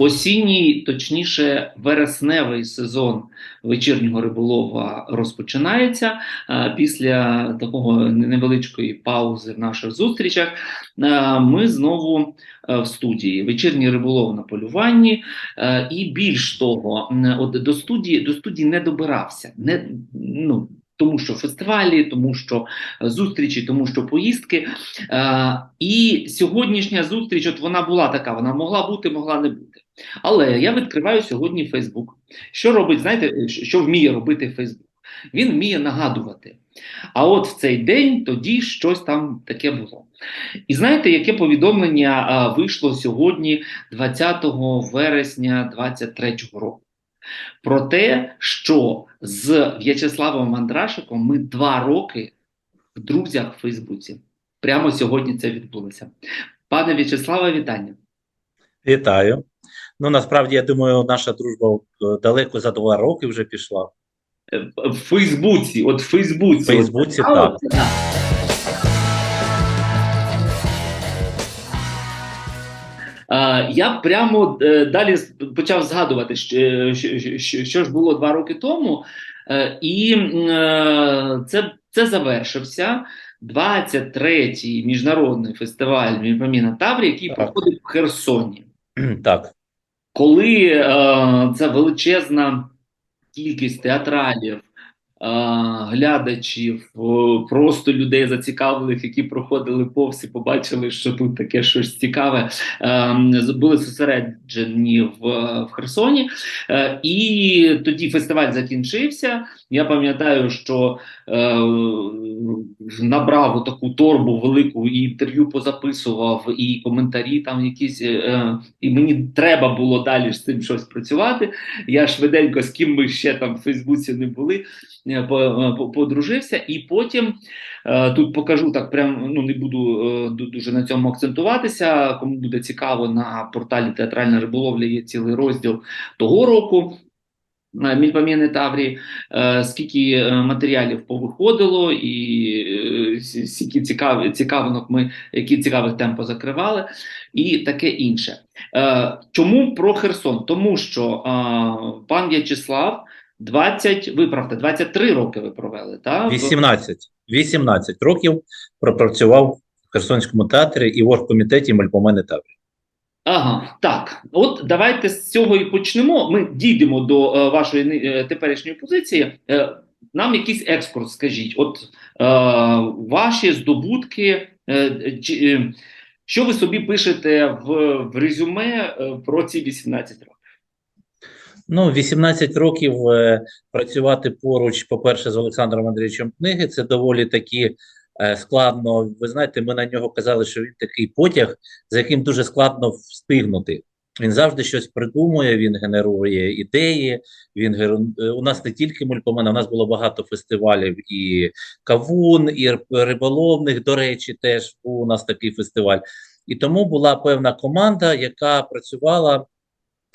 Осінній, точніше, вересневий сезон вечірнього риболова розпочинається. Е, Після такого невеличкої паузи в наших зустрічах е, ми знову е, в студії. Вечірній риболов на полюванні. І більш того, от до студії до студії не добирався. Не, ну, тому що фестивалі, тому що е, зустрічі, тому що поїздки. Е, і сьогоднішня зустріч, от вона була така, вона могла бути, могла не бути. Але я відкриваю сьогодні Фейсбук. Що робить, знаєте, що вміє робити Фейсбук? Він вміє нагадувати. А от в цей день тоді щось там таке було. І знаєте, яке повідомлення а, вийшло сьогодні, 20 вересня 23-го року? Про те, що з В'ячеславом Мандрашиком ми два роки в друзях в Фейсбуці. Прямо сьогодні це відбулося. Пане В'ячеславе, вітання. Вітаю. Ну насправді я думаю, наша дружба е, далеко за два роки вже пішла. Е, В Фейсбуці, от в Фейсбуці. В Фейсбуці, А, так. Я прямо е, далі почав згадувати, що, ж було два роки тому, Е, і е, це, це завершився 23-й міжнародний фестиваль Мірпаміна Таврі, який Так. проходив в Херсоні. Так, Коли е, ця величезна кількість театралів, глядачів, просто людей зацікавлених, які проходили повз і побачили, що тут таке щось цікаве, е, були зосереджені в, в Херсоні. Е, і тоді фестиваль закінчився. Я пам'ятаю, що е, набрав таку торбу велику і інтерв'ю позаписував, і коментарі там якісь. Е, і мені треба було далі з цим щось працювати. Я швиденько, з ким ми ще там в Фейсбуці не були, е, подружився. І потім е, тут покажу так, прям ну не буду е, дуже на цьому акцентуватися. Кому буде цікаво, на порталі Театральна риболовля є цілий розділ того року. е, Мільпам'яни Таврії, е, скільки е, матеріалів повиходило, і е, скільки цікав, цікавинок ми, які цікавих тем позакривали, і таке інше. Е, чому про Херсон? Тому що е, пан В'ячеслав 20, виправте, 23 роки ви провели, так? 18. 18 років пропрацював в Херсонському театрі і в оргкомітеті Мальпомени Таврі. Ага, так. От давайте з цього і почнемо. Ми дійдемо до е, вашої е, теперішньої позиції. Е, нам якийсь екскурс, скажіть, от е, ваші здобутки, е, чи, е, що ви собі пишете в, в резюме е, про ці 18 років? Ну, 18 років е, працювати поруч, по-перше, з Олександром Андрійовичем книги, це доволі таки е, складно. Ви знаєте, ми на нього казали, що він такий потяг, за яким дуже складно встигнути. Він завжди щось придумує, він генерує ідеї. Він геру- е, у нас не тільки мультпомена, у нас було багато фестивалів і кавун, і риболовних. До речі, теж у нас такий фестиваль. І тому була певна команда, яка працювала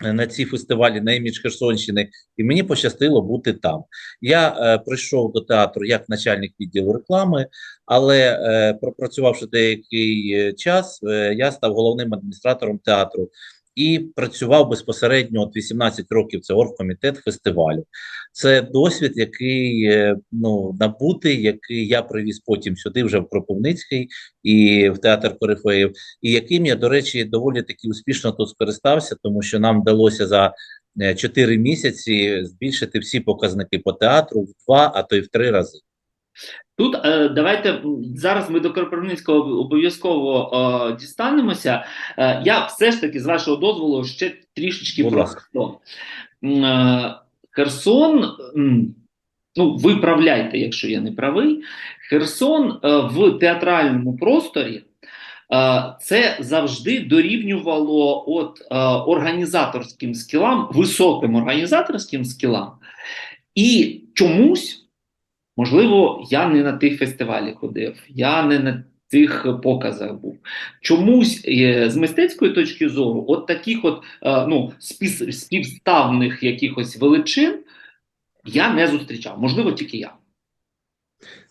на цій фестивалі на імідж Херсонщини, і мені пощастило бути там. Я е, прийшов до театру як начальник відділу реклами, але е, пропрацювавши деякий е, час, е, я став головним адміністратором театру і працював безпосередньо от 18 років. Це оргкомітет фестивалю. Це досвід, який е, ну набутий, який я привіз потім сюди, вже в Кропивницький і в театр Корифеїв і яким я, до речі, доволі таки успішно тут скористався, тому що нам вдалося за 4 місяці збільшити всі показники по театру в два, а то й в три рази. Тут е, давайте зараз ми до Кропивницького обов'язково е, дістанемося. Е, я все ж таки, з вашого дозволу, ще трішечки Будь про. Херсон. Херсон, ну виправляйте, якщо я не правий. Херсон в театральному просторі. Це завжди дорівнювало от організаторським скілам, високим організаторським скілам, і чомусь Можливо, я не на тих фестивалях ходив, я не на тих показах був. Чомусь е, з мистецької точки зору, от таких от е, ну, спів, співставних якихось величин я не зустрічав. Можливо, тільки я.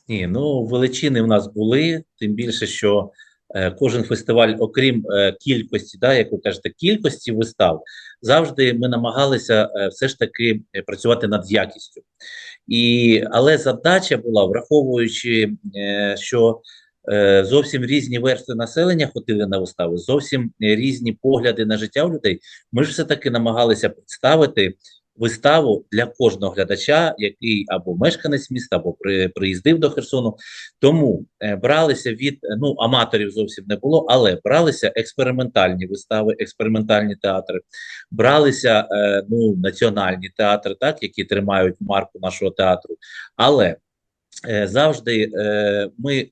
Ні, ну величини в нас були, тим більше, що е, кожен фестиваль, окрім е, кількості, да, як ви кажете, кількості вистав, завжди ми намагалися е, все ж таки е, працювати над якістю. І, але задача була, враховуючи, е, що е, зовсім різні верстви населення ходили на вистави, зовсім різні погляди на життя у людей. Ми ж все-таки намагалися представити виставу для кожного глядача, який або мешканець міста, або при, приїздив до Херсону. Тому е, бралися від е, ну аматорів зовсім не було, але бралися експериментальні вистави, експериментальні театри, бралися е, ну національні театри, так які тримають марку нашого театру. Але е, завжди е, ми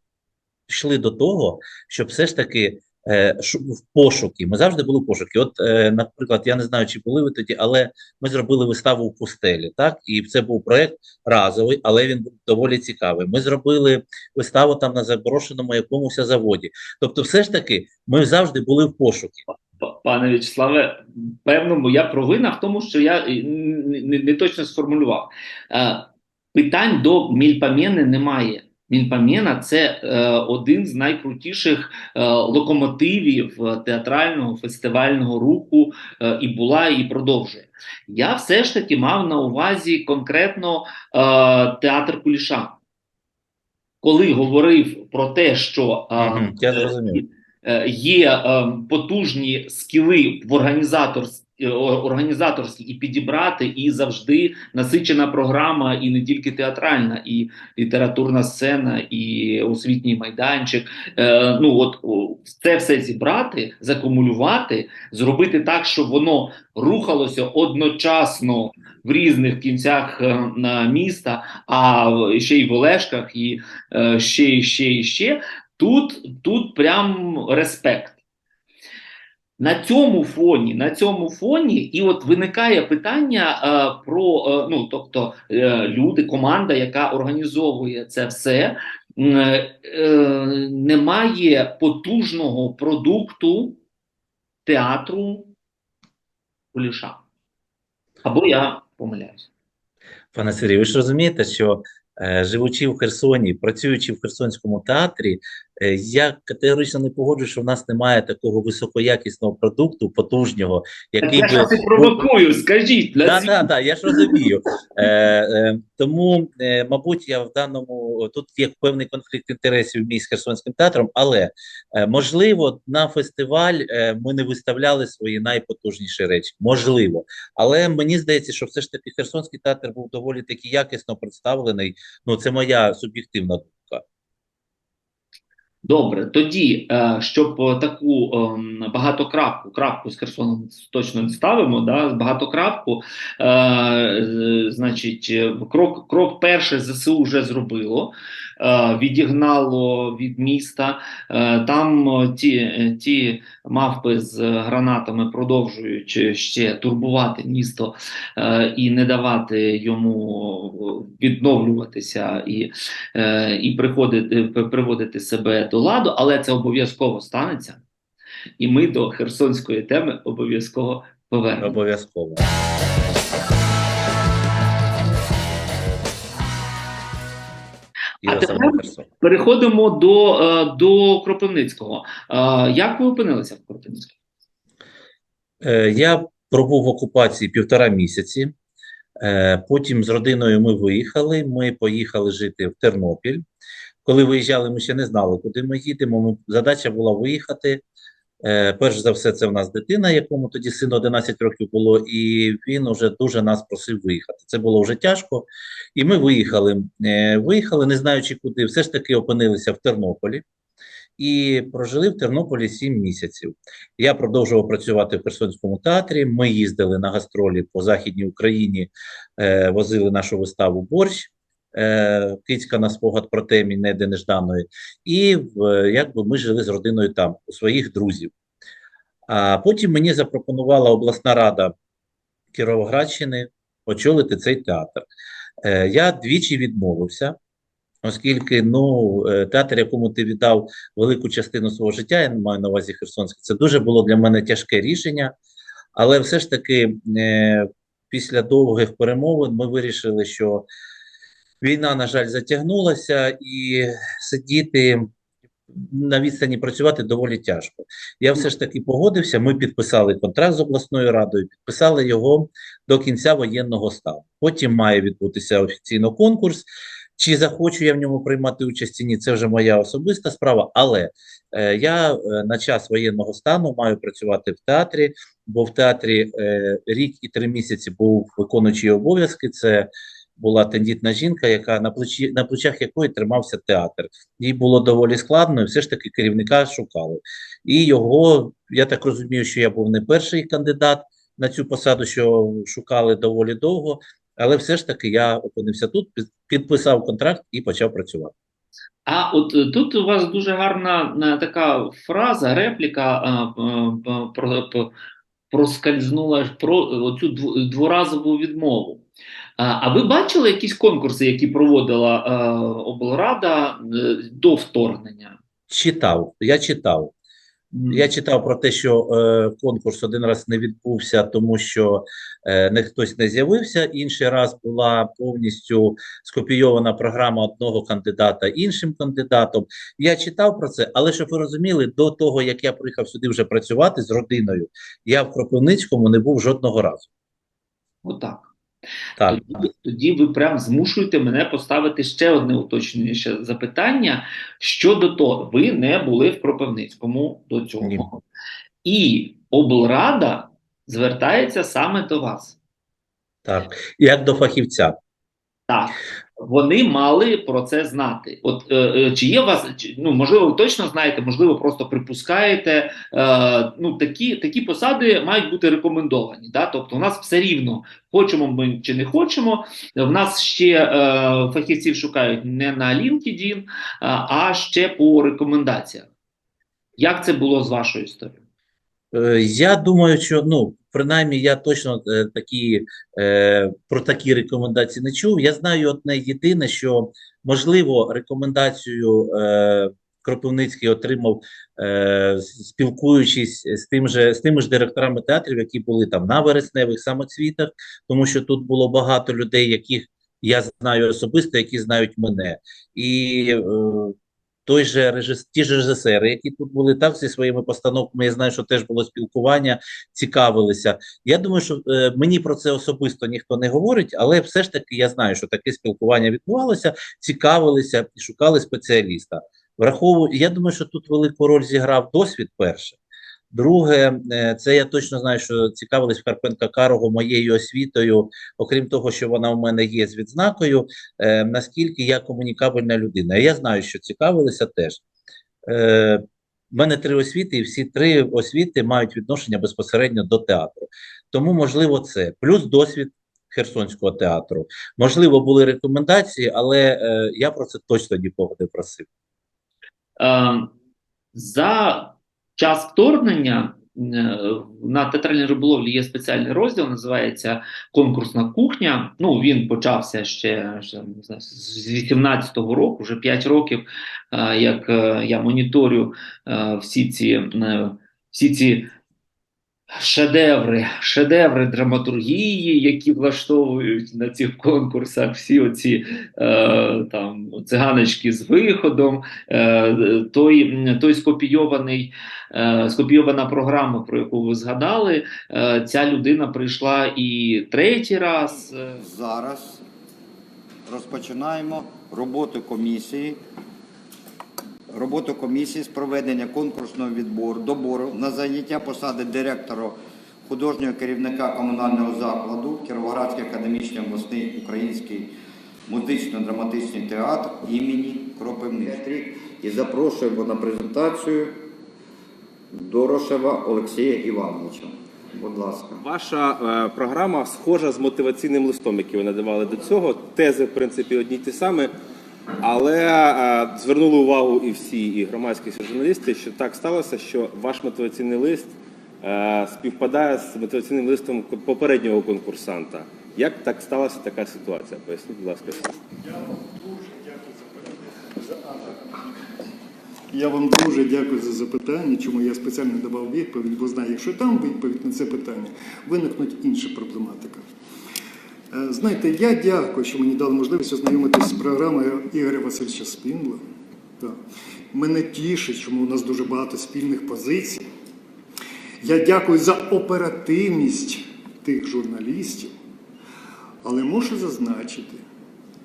йшли до того, щоб все ж таки в пошуки. Ми завжди були в пошуки. От, е, наприклад, я не знаю, чи були ви тоді, але ми зробили виставу у пустелі, так? І це був проект разовий, але він був доволі цікавий. Ми зробили виставу там на заброшеному якомусь заводі. Тобто, все ж таки, ми завжди були в пошуки. Пане В'ячеславе, певно, моя провина в тому, що я е, не, не, точно сформулював. Е, питань до Мільпамени немає. Мільпамена це е, один з найкрутіших е, локомотивів е, театрального фестивального руху е, і була, і продовжує. Я все ж таки мав на увазі конкретно е, театр Куліша. Коли говорив про те, що е, я е, є е, потужні скіли в організатор, е, о- організаторські і підібрати, і завжди насичена програма, і не тільки театральна, і літературна сцена, і освітній майданчик. Е, ну от це все зібрати, закумулювати, зробити так, щоб воно рухалося одночасно. В різних кінцях е, міста, а ще й в Олешках, і е, ще, і ще, і ще. Тут, тут прям респект. На цьому фоні, на цьому фоні, і от виникає питання е, про е, ну, тобто е, люди, команда, яка організовує це все, е, е, немає потужного продукту театру Куліша. Або я помиляюсь. Пане Сергію, ви ж розумієте, що е, живучи в Херсоні, працюючи в Херсонському театрі, я категорично не погоджуюсь, що в нас немає такого високоякісного продукту, потужнього, який я би і провокую, скажіть. для Так, так, так, я ж розумію. Е, е, тому, е, мабуть, я в даному тут є певний конфлікт інтересів мій з Херсонським театром, але е, можливо, на фестиваль е, ми не виставляли свої найпотужніші речі. Можливо, але мені здається, що все ж таки Херсонський театр був доволі таки якісно представлений. Ну, це моя суб'єктивна думка. Добре, тоді, е, щоб е, таку ем, багатокрапку, крапку з Херсоном точно не ставимо, да, багатокрапку, е, значить, крок, крок перший ЗСУ вже зробило, відігнало від міста. Там ті, ті мавпи з гранатами продовжують ще турбувати місто і не давати йому відновлюватися і і приходити, приводити себе до ладу, але це обов'язково станеться. І ми до херсонської теми обов'язково повернемо. Обов'язково. А тепер- Переходимо до, е, до Кропивницького. Е, Як ви опинилися в Кропивницькому? Е, Я пробув в окупації півтора місяці. Потім з родиною ми виїхали. Ми поїхали жити в Тернопіль. Коли виїжджали, ми ще не знали, куди ми їдемо. Ми, задача була виїхати. Е, Перш за все, це в нас дитина, якому тоді сину 11 років було, і він уже дуже нас просив виїхати. Це було вже тяжко. І ми виїхали. Е, Виїхали, не знаючи куди, все ж таки опинилися в Тернополі і прожили в Тернополі 7 місяців. Я продовжував працювати в Херсонському театрі. Ми їздили на гастролі по Західній Україні, е, возили нашу виставу Борщ. Е, Кицька на спогад про темі неде нежданої. І в, якби ми жили з родиною там, у своїх друзів. А потім мені запропонувала обласна рада Кіровоградщини очолити цей театр. Е, я двічі відмовився, оскільки ну, е, театр, якому ти віддав велику частину свого життя, я маю на увазі Херсонський, це дуже було для мене тяжке рішення. Але все ж таки, е, після довгих перемовин ми вирішили, що війна, на жаль, затягнулася, і сидіти на відстані працювати доволі тяжко. Я все ж таки погодився. Ми підписали контракт з обласною радою, підписали його до кінця воєнного стану. Потім має відбутися офіційно конкурс. Чи захочу я в ньому приймати участь чи ні, це вже моя особиста справа. Але е, я е, на час воєнного стану маю працювати в театрі, бо в театрі е, рік і три місяці був виконуючий обов'язки. Це була тендітна жінка, яка на плечі на плечах якої тримався театр. Їй було доволі складно, і все ж таки керівника шукали. І його, я так розумію, що я був не перший кандидат на цю посаду, що шукали доволі довго. Але все ж таки я опинився тут, під- підписав контракт і почав працювати. А от е, тут у вас дуже гарна е, така фраза, репліка а, п- п- про, оцю дв- дворазову відмову. А, ви бачили якісь конкурси, які проводила е, облрада е, до вторгнення? Читав, я читав. Я читав про те, що е, конкурс один раз не відбувся, тому що е, не хтось не з'явився. Інший раз була повністю скопійована програма одного кандидата іншим кандидатом. Я читав про це, але щоб ви розуміли, до того як я приїхав сюди вже працювати з родиною, я в Кропивницькому не був жодного разу. Отак. Так, Тоді, тоді ви прям змушуєте мене поставити ще одне уточнююче запитання щодо того, ви не були в Кропивницькому до цього. Ні. І облрада звертається саме до вас. так, як до фахівця. Так, вони мали про це знати. От е, е, чи є у вас, ну можливо, ви точно знаєте, можливо, просто припускаєте. Е, ну такі, такі посади мають бути рекомендовані. Да? Тобто, у нас все рівно, хочемо ми чи не хочемо. В нас ще е, фахівців шукають не на LinkedIn, а, а ще по рекомендаціях. Як це було з вашою історією? Е, Я думаю, що ну принаймні я точно е, такі е, про такі рекомендації не чув. Я знаю одне єдине, що можливо рекомендацію е, Кропивницький отримав, спілкуючись з тим же з тими ж директорами театрів, які були там на вересневих самоцвітах, тому що тут було багато людей, яких я знаю особисто, які знають мене, і той же режис, ті ж режисери, які тут були так зі своїми постановками. Я знаю, що теж було спілкування, цікавилися. Я думаю, що е, мені про це особисто ніхто не говорить, але все ж таки я знаю, що таке спілкування відбувалося, цікавилися і шукали спеціаліста. Враховую, я думаю, що тут велику роль зіграв досвід перше. Друге, е, це я точно знаю, що цікавились Карпенка Карого моєю освітою, окрім того, що вона у мене є з відзнакою, е, наскільки я комунікабельна людина. Я знаю, що цікавилися теж. Е, в мене три освіти, і всі три освіти мають відношення безпосередньо до театру. Тому, можливо, це плюс досвід Херсонського театру. Можливо, були рекомендації, але е, я про це точно нікого не просив. Е, за час вторгнення е, на театральній риболовлі є спеціальний розділ, називається Конкурсна кухня. Ну, він почався ще, з 18-го року, вже 5 років, е, як е, я моніторю всі ці, всі ці шедеври, шедеври драматургії, які влаштовують на цих конкурсах, всі оці е, там циганочки з виходом, е, той, той скопійований, е, скопійована програма, про яку ви згадали, е, ця людина прийшла і третій раз. е, Зараз розпочинаємо роботу комісії. Роботу комісії з проведення конкурсного відбору, добору на заняття посади директора художнього керівника комунального закладу Кіровоградський академічний обласний український музично-драматичний театр імені Кропивницького. І запрошуємо на презентацію Дорошева Олексія Івановича. Будь ласка. Ваша е, програма схожа з мотиваційним листом, який ви надавали до цього. Тези, в принципі, одні й ті самі. Але е, звернули увагу і всі, і громадські і журналісти, що так сталося, що ваш мотиваційний лист е, співпадає з мотиваційним листом попереднього конкурсанта. Як так сталася така ситуація? Поясніть, будь ласка. я вам дуже дякую за передання. Я вам дуже дякую за запитання, чому я спеціально давав відповідь, бо знаю, якщо там відповідь на це питання, виникнуть інша проблематика. Е, Знаєте, я дякую, що мені дали можливість ознайомитися з програмою Ігоря Васильовича Спіндла. Мене тішить, що у нас дуже багато спільних позицій. Я дякую за оперативність тих журналістів, але мушу зазначити,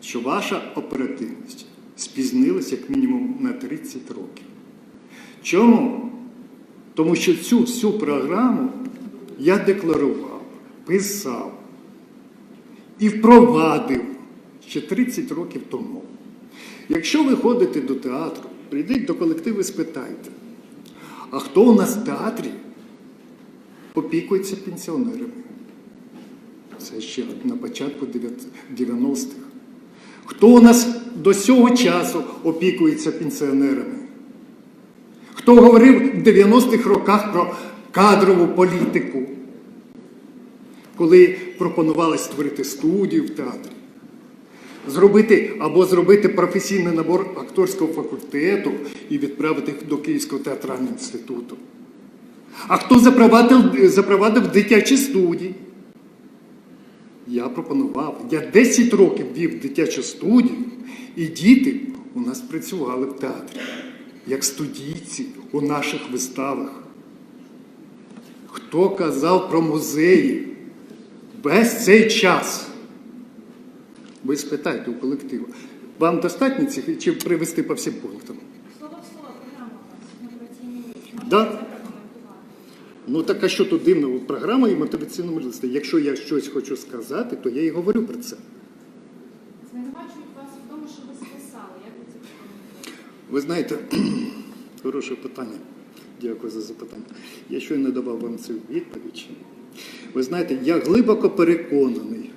що ваша оперативність спізнилась як мінімум на 30 років. Чому? Тому що цю всю програму я декларував, писав і впровадив ще 30 років тому. Якщо ви ходите до театру, прийдіть до колективу і спитайте, а хто у нас в театрі опікується пенсіонерами? Це ще на початку 90-х. Хто у нас до цього часу опікується пенсіонерами? Хто говорив в 90-х роках про кадрову політику, коли пропонувалось створити студію в театрі? Зробити або зробити професійний набор акторського факультету і відправити їх до Київського театрального інституту. А хто запровадив, запровадив дитячі студії? Я пропонував. Я 10 років вів дитячу студію, і діти у нас працювали в театрі, як студійці у наших виставах. Хто казав про музеї весь цей час? Ви спитайте у колективу. Вам достатньо цих чи привести по всім пунктам? Слово в слово, програма. Да. Ну так а що тут дивного? Програма і мотиваційному листі. Якщо я щось хочу сказати, то я і говорю про це. Звинувачують вас в тому, що ви списали. Як ви це? Ви знаєте, хороше питання. Дякую за запитання. Я щойно давав вам цю відповідь. Ви знаєте, я глибоко переконаний,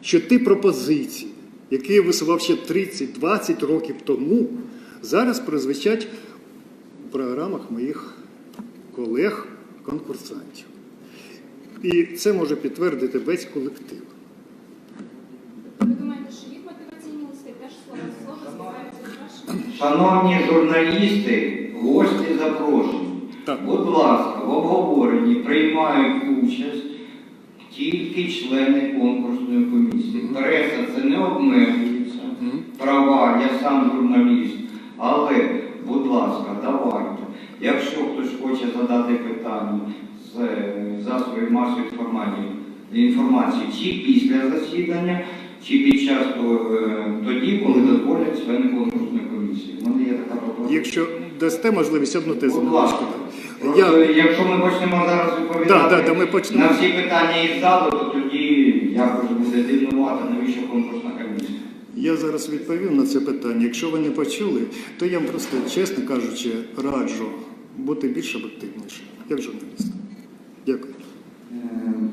що ті пропозиції, які я висував ще 30-20 років тому, зараз прозвучать в програмах моїх колег-конкурсантів. І це може підтвердити весь колектив. Шановні журналісти, гості запрошені. Так. Будь ласка, в обговоренні приймають участь тільки члени конкурсної комісії. Преса це не обмежується. Права, я сам журналіст. Але, будь ласка, давайте. Якщо хтось хоче задати питання з засобів масової інформації, інформації чи після засідання, чи під час е, тоді, коли дозволять члени конкурсної комісії. У мене є така пропозиція. Якщо дасте можливість одну. Просто, Я, Якщо ми почнемо зараз відповідати Да, да, да, ми почнемо. на всі питання із залу, то тоді якось буде дивнувати, навіщо конкурсна комісія. Я зараз відповів на це питання. Якщо ви не почули, то я вам просто, чесно кажучи, раджу бути більш об'єктивнішим, як журналіст. Дякую.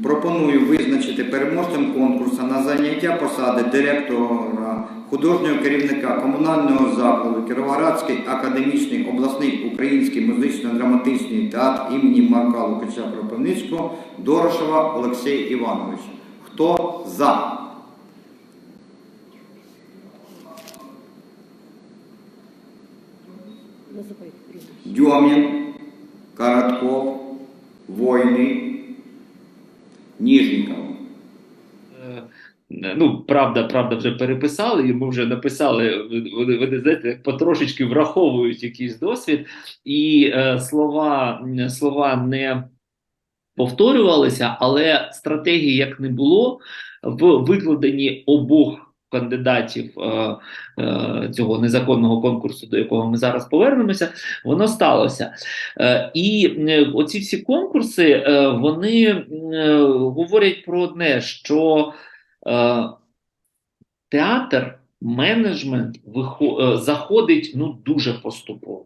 Пропоную визначити переможцем конкурсу на заняття посади директора художнього керівника комунального закладу Кіровоградський академічний обласний український музично-драматичний театр імені Марка Лукача Кропивницького Дорошева Олексія Івановича. Хто за? Дьомін, Коротков, Войний, Ніжніков. Е, Ну, правда, правда, вже переписали, йому вже написали, вони, вони знаєте, потрошечки враховують якийсь досвід, і е, слова, слова не повторювалися, але стратегії як не було в викладенні обох кандидатів е, е, цього незаконного конкурсу, до якого ми зараз повернемося, воно сталося. Е, і е, оці всі конкурси, е, вони е, говорять про одне, що е, театр, менеджмент е, заходить ну дуже поступово.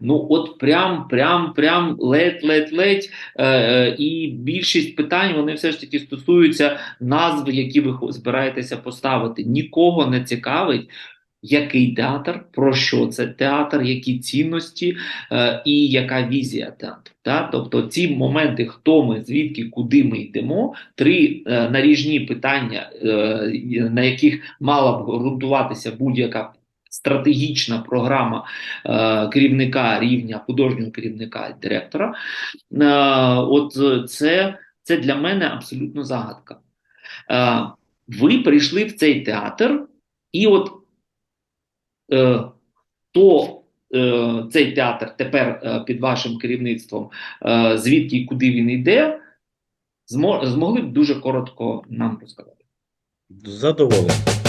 Ну, от прям, прям, прям ледь-ледь-ледь. Е, е, і більшість питань вони все ж таки стосуються назв, які ви збираєтеся поставити. Нікого не цікавить, який театр, про що це театр, які цінності е, і яка візія театру. Та? Тобто ці моменти, хто ми, звідки, куди ми йдемо, три е, наріжні питання, е, на яких мала б ґрунтуватися будь-яка стратегічна програма е, керівника рівня художнього керівника і директора. Е, от це, це для мене абсолютно загадка. Е, ви прийшли в цей театр, і от то е, цей театр тепер е, під вашим керівництвом, е, звідки і куди він йде, змогли б дуже коротко нам розказати. З задоволенням.